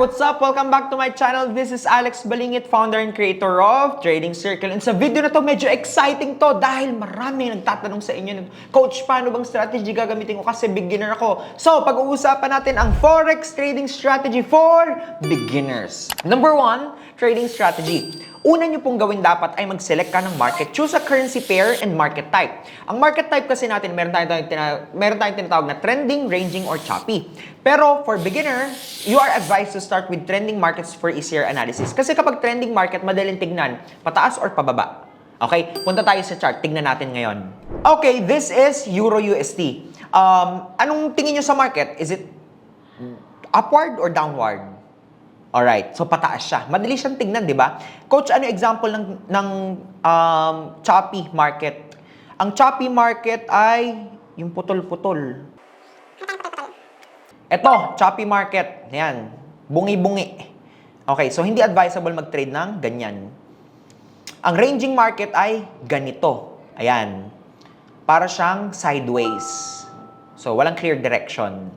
what's up? Welcome back to my channel. This is Alex Balingit, founder and creator of Trading Circle. And sa video na to, medyo exciting to dahil marami nagtatanong sa inyo, Coach, paano bang strategy gagamitin ko kasi beginner ako? So, pag-uusapan natin ang Forex trading strategy for beginners. Number one, trading strategy. Una nyo pong gawin dapat ay mag-select ka ng market. Choose a currency pair and market type. Ang market type kasi natin, meron tayong, tina- meron tayong tinatawag na trending, ranging, or choppy. Pero for beginner, you are advised to start with trending markets for easier analysis. Kasi kapag trending market, madaling tignan, pataas or pababa. Okay, punta tayo sa chart. Tignan natin ngayon. Okay, this is Euro USD. Um, anong tingin nyo sa market? Is it upward or downward? Alright, so pataas siya. Madali siyang tignan, di ba? Coach, ano example ng, ng um, choppy market? Ang choppy market ay yung putol-putol. Ito, choppy market. Yan. Bungi-bungi. Okay, so hindi advisable mag-trade ng ganyan. Ang ranging market ay ganito. Ayan. Para siyang sideways. So, walang clear direction.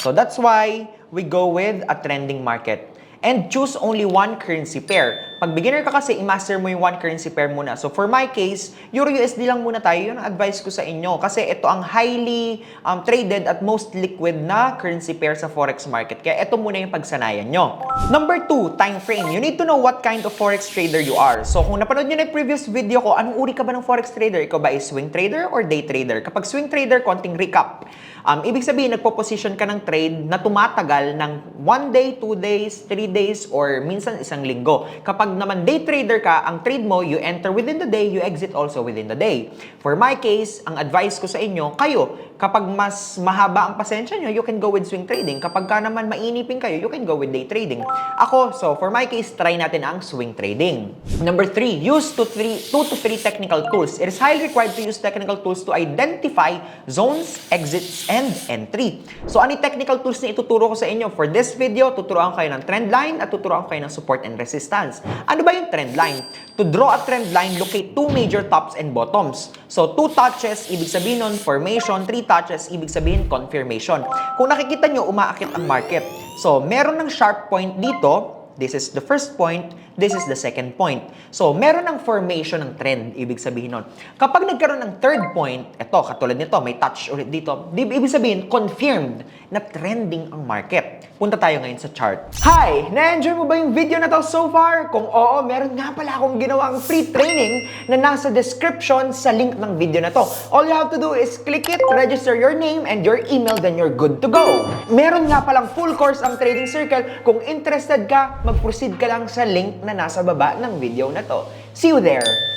So, that's why we go with a trending market. And choose only one currency pair. Pag beginner ka kasi, i-master mo yung one currency pair muna. So, for my case, Euro USD lang muna tayo. Yun ang advice ko sa inyo. Kasi ito ang highly um, traded at most liquid na currency pair sa forex market. Kaya ito muna yung pagsanayan nyo. Number two, time frame. You need to know what kind of forex trader you are. So, kung napanood nyo na yung previous video ko, anong uri ka ba ng forex trader? Ikaw ba ay swing trader or day trader? Kapag swing trader, konting recap. Um, ibig sabihin, nagpo-position ka ng trade na tumatagal ng 1 day, 2 days, 3 days, or minsan isang linggo. Kapag naman day trader ka, ang trade mo, you enter within the day, you exit also within the day. For my case, ang advice ko sa inyo, kayo, kapag mas mahaba ang pasensya nyo, you can go with swing trading. Kapag ka naman mainipin kayo, you can go with day trading. Ako, so for my case, try natin ang swing trading. Number 3, use 2 to 3 technical tools. It is highly required to use technical tools to identify zones, exits, and entry. So, ano technical tools na ituturo ko sa inyo? For this video, tuturuan kayo ng trend line at tuturuan kayo ng support and resistance. Ano ba yung trend line? To draw a trend line, locate two major tops and bottoms. So, two touches, ibig sabihin nun, formation. Three touches, ibig sabihin, confirmation. Kung nakikita nyo, umaakit ang market. So, meron ng sharp point dito, This is the first point, this is the second point. So, meron ng formation ng trend, ibig sabihin nun. Kapag nagkaroon ng third point, ito, katulad nito, may touch ulit dito, di, ibig sabihin, confirmed na trending ang market. Punta tayo ngayon sa chart. Hi! Na-enjoy mo ba yung video na to so far? Kung oo, meron nga pala akong ginawang free training na nasa description sa link ng video na to. All you have to do is click it, register your name and your email, then you're good to go. Meron nga palang full course ang Trading Circle. Kung interested ka, mag-proceed ka lang sa link na nasa baba ng video na to. See you there!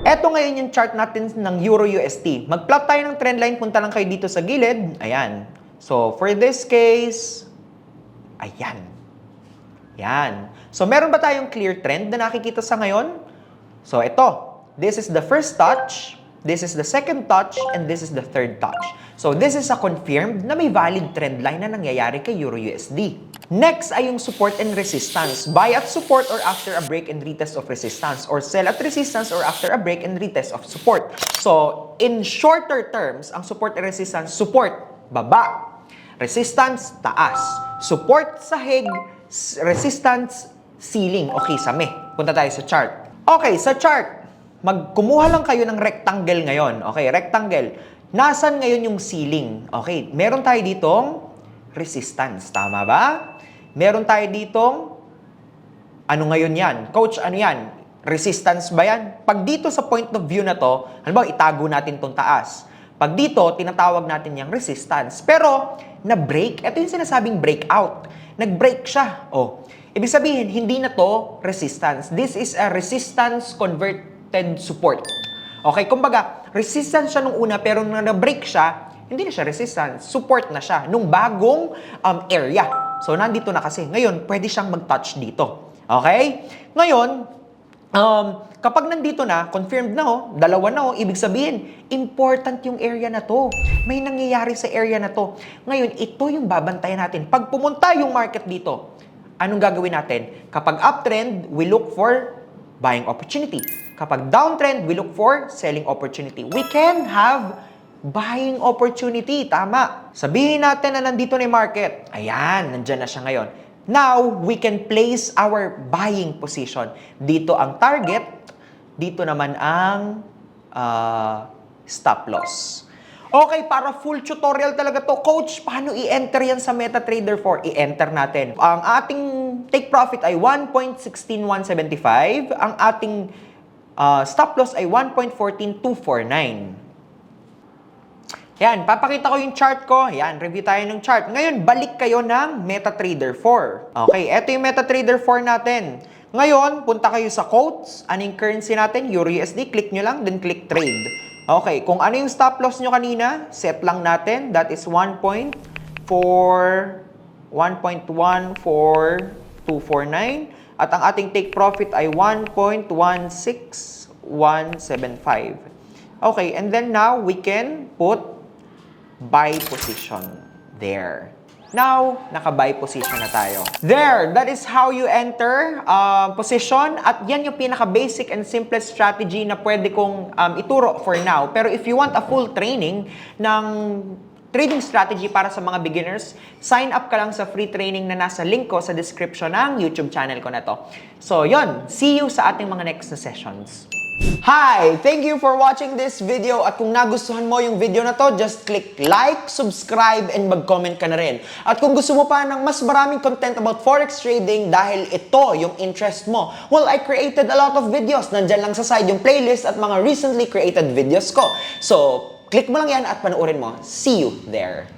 Eto ngayon yung chart natin ng Euro USD. Mag-plot tayo ng trendline, punta lang kayo dito sa gilid. Ayan. So, for this case, ayan. Yan. So, meron ba tayong clear trend na nakikita sa ngayon? So, ito. This is the first touch, this is the second touch, and this is the third touch. So, this is a confirmed na may valid trend line na nangyayari kay Euro USD. Next ay yung support and resistance. Buy at support or after a break and retest of resistance or sell at resistance or after a break and retest of support. So, in shorter terms, ang support and resistance, support, baba. Resistance, taas. Support, sahig. Resistance, ceiling. Okay, same. Punta tayo sa chart. Okay, sa chart, magkumuha lang kayo ng rectangle ngayon. Okay, rectangle. Nasaan ngayon yung ceiling? Okay, meron tayo ditong resistance. Tama ba? Meron tayo ditong ano ngayon yan? Coach, ano yan? Resistance ba yan? Pag dito sa point of view na to, halimbawa itago natin tong taas. Pag dito, tinatawag natin yung resistance. Pero, na-break, ito yung sinasabing breakout. Nag-break siya. Oh, ibig sabihin, hindi na to resistance. This is a resistance converted support. Okay, kumbaga, resistance siya nung una, pero nung na-break siya, hindi na siya resistance, support na siya nung bagong um, area. So, nandito na kasi. Ngayon, pwede siyang mag-touch dito. Okay? Ngayon, um, kapag nandito na, confirmed na oh, dalawa na oh, ibig sabihin, important yung area na to. May nangyayari sa area na to. Ngayon, ito yung babantayan natin. Pag pumunta yung market dito, anong gagawin natin? Kapag uptrend, we look for buying opportunity. Kapag downtrend, we look for selling opportunity. We can have buying opportunity. Tama. Sabihin natin na nandito na yung market. Ayan, nandyan na siya ngayon. Now, we can place our buying position. Dito ang target, dito naman ang ah, stop loss. Okay, para full tutorial talaga to. Coach, paano i-enter yan sa MetaTrader 4? I-enter natin. Ang ating take profit ay 1.16175. Ang ating ah, stop loss ay 1.14249. Yan, papakita ko yung chart ko. Yan, review tayo ng chart. Ngayon, balik kayo ng MetaTrader 4. Okay, eto yung MetaTrader 4 natin. Ngayon, punta kayo sa quotes. Anong currency natin? Euro USD. Click nyo lang, then click trade. Okay, kung ano yung stop loss nyo kanina, set lang natin. That is 1.4, 1.14249. At ang ating take profit ay 1.16175. Okay, and then now we can put buy position there. Now, naka-buy position na tayo. There, that is how you enter uh, position at yan yung pinaka-basic and simplest strategy na pwede kong um, ituro for now. Pero if you want a full training ng trading strategy para sa mga beginners, sign up ka lang sa free training na nasa link ko sa description ng YouTube channel ko na to. So, yon, see you sa ating mga next na sessions. Hi! Thank you for watching this video at kung nagustuhan mo yung video na to, just click like, subscribe, and mag-comment ka na rin. At kung gusto mo pa ng mas maraming content about forex trading dahil ito yung interest mo, well, I created a lot of videos. Nandyan lang sa side yung playlist at mga recently created videos ko. So, click mo lang yan at panoorin mo. See you there!